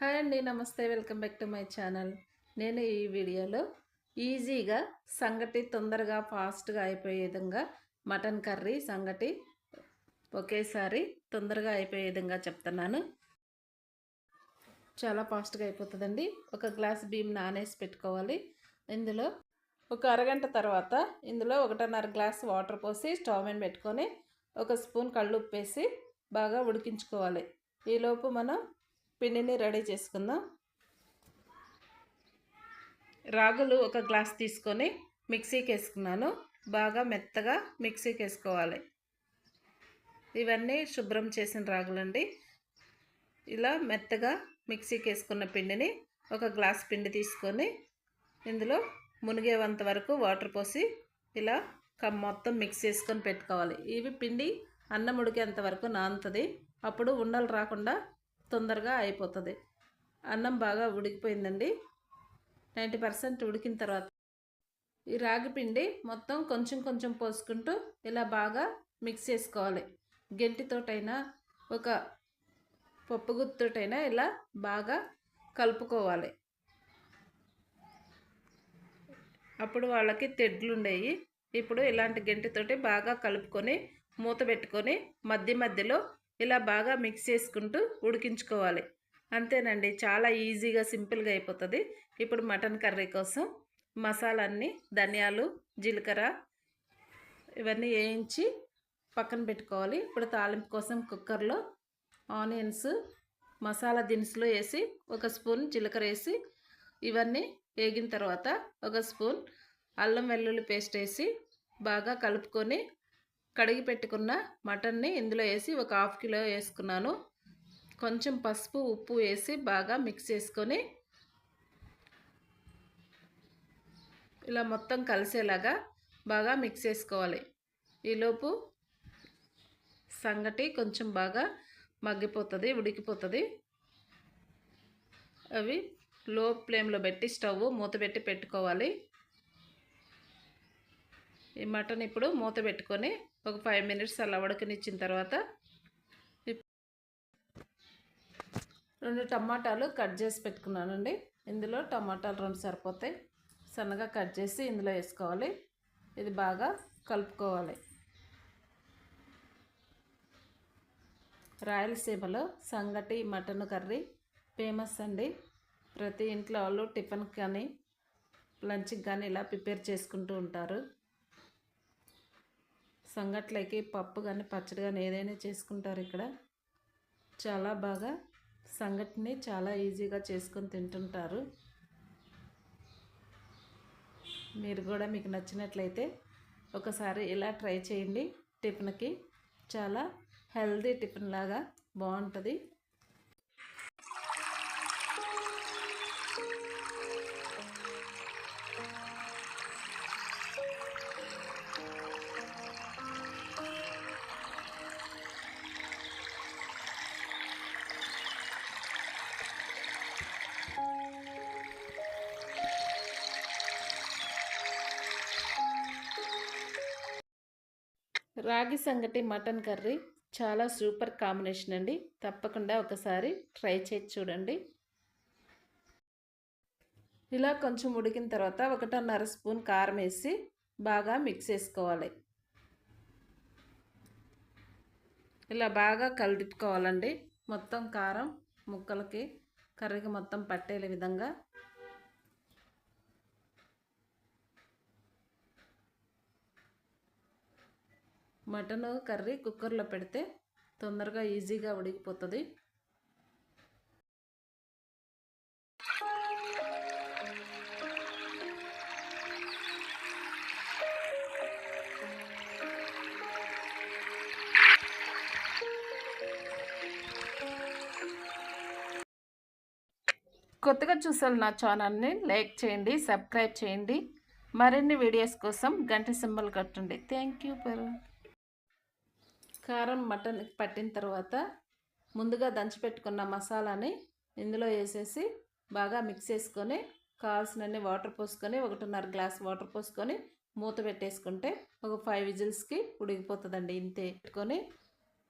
Hi అండి నమస్తే welcome back to my channel. నేను ఈ వీడియోలో ఈజీగా సంగటి తొందరగా ఫాస్ట్గా అయిపోయే విధంగా మటన్ కర్రీ సంగటి ఒకేసారి తొందరగా అయిపోయే విధంగా చెప్తున్నాను. చాలా ఫాస్ట్గా అయిపోతుందండి. ఒక గ్లాస్ బియ్యం నానేసి పెట్టుకోవాలి. ఇందులో ఒక అరగంట తర్వాత ఇందులో ఒకటిన్నర గ్లాస్ వాటర్ పోసి స్టవ్ మీద పెట్టుకొని ఒక స్పూన్ కళ్ళు ఉప్పేసి బాగా ఉడికించుకోవాలి. ఈలోపు మనం పిండిని రెడీ చేసుకుందాం. రాగులు ఒక గ్లాస్ తీసుకొని మిక్సీకి వేసుకున్నాను. బాగా మెత్తగా మిక్సీకి వేసుకోవాలి. ఇవన్నీ శుభ్రం చేసిన రాగులండి. ఇలా మెత్తగా మిక్సీకి వేసుకున్న పిండిని ఒక గ్లాస్ పిండి తీసుకొని ఇందులో మునిగేవంత వరకు వాటర్ పోసి ఇలా మొత్తం మిక్స్ చేసుకొని పెట్టుకోవాలి. ఇవి పిండి అన్నం ఉడికేంత వరకు నానుతుంది. అప్పుడు ఉండలు రాకుండా తొందరగా అయిపోతుంది. అన్నం బాగా ఉడికిపోయిందండి. నైంటీ పర్సెంట్ ఉడికిన తర్వాత ఈ రాగి పిండి మొత్తం కొంచెం కొంచెం పోసుకుంటూ ఇలా బాగా మిక్స్ చేసుకోవాలి. గెంటితోటైనా ఒక పప్పుగుత్తోటైనా ఇలా బాగా కలుపుకోవాలి. అప్పుడు వాళ్ళకి తెడ్లు ఉండేవి ఇప్పుడు ఇలాంటి గెంటితోటి బాగా కలుపుకొని మూత పెట్టుకొని మధ్య మధ్యలో ఇలా బాగా మిక్స్ చేసుకుంటూ ఉడికించుకోవాలి. అంతేనండి చాలా ఈజీగా సింపుల్గా అయిపోతుంది. ఇప్పుడు మటన్ కర్రీ కోసం మసాలాన్ని ధనియాలు జీలకర్ర ఇవన్నీ వేయించి పక్కన పెట్టుకోవాలి. ఇప్పుడు తాలింపు కోసం కుక్కర్లో ఆనియన్స్ మసాలా దినుసులు వేసి ఒక స్పూన్ జీలకర్ర వేసి ఇవన్నీ వేగిన తర్వాత ఒక స్పూన్ అల్లం వెల్లుల్లి పేస్ట్ వేసి బాగా కలుపుకొని కడిగి పెట్టుకున్న మటన్ని ఇందులో వేసి ఒక హాఫ్ కిలో వేసుకున్నాను. కొంచెం పసుపు ఉప్పు వేసి బాగా మిక్స్ చేసుకొని ఇలా మొత్తం కలిసేలాగా బాగా మిక్స్ చేసుకోవాలి. ఈలోపు సంగటి కొంచెం బాగా మగ్గిపోతుంది ఉడికిపోతుంది. అవి లో ఫ్లేమ్లో పెట్టి స్టవ్ మూత పెట్టి పెట్టుకోవాలి. ఈ మటన్ ఇప్పుడు మూత పెట్టుకొని ఒక ఫైవ్ మినిట్స్ అలా ఉడకనిచ్చిన తర్వాత రెండు టమాటాలు కట్ చేసి పెట్టుకున్నానండి. ఇందులో టమాటాలు రెండు సరిపోతాయి. సన్నగా కట్ చేసి ఇందులో వేసుకోవాలి. ఇది బాగా కలుపుకోవాలి. రాయలసీమలో సంగటి మటన్ కర్రీ ఫేమస్ అండి. ప్రతి ఇంట్లో వాళ్ళు టిఫిన్ కానీ లంచ్కి కానీ ఇలా ప్రిపేర్ చేసుకుంటూ ఉంటారు. సంగట్లకి పప్పు కానీ పచ్చడి కానీ ఏదైనా చేసుకుంటారు ఇక్కడ. చాలా బాగా సంగటిని చాలా ఈజీగా చేసుకొని తింటుంటారు. మీరు కూడా మీకు నచ్చినట్లయితే ఒకసారి ఇలా ట్రై చేయండి. టిఫిన్కి చాలా హెల్దీ టిఫిన్ లాగా బాగుంటుంది. రాగి సంగటి మటన్ కర్రీ చాలా సూపర్ కాంబినేషన్ అండి. తప్పకుండా ఒకసారి ట్రై చేసి చూడండి. ఇలా కొంచెం ఉడికిన తర్వాత ఒకటిన్నర స్పూన్ కారం వేసి బాగా మిక్స్ చేసుకోవాలి. ఇలా బాగా కలిపుకోవాలండి. మొత్తం కారం ముక్కలకి కర్రీకి మొత్తం పట్టేలే విధంగా మటన్ కర్రీ కుక్కర్లో పెడితే తొందరగా ఈజీగా ఉడికిపోతుంది. కొత్తగా చూసాను నా ఛానల్ని లైక్ చేయండి సబ్స్క్రైబ్ చేయండి. మరిన్ని వీడియోస్ కోసం గంట సింబల్ కట్టండి. థ్యాంక్ యూ కారం మటన్ పట్టిన తర్వాత ముందుగా దంచిపెట్టుకున్న మసాలాని ఇందులో వేసేసి బాగా మిక్స్ చేసుకొని కావాల్సినన్ని వాటర్ పోసుకొని ఒకటిన్నర గ్లాస్ వాటర్ పోసుకొని మూత పెట్టేసుకుంటే ఒక ఫైవ్ విజిల్స్కి ఉడికిపోతుందండి ఇంతే. పెట్టుకొని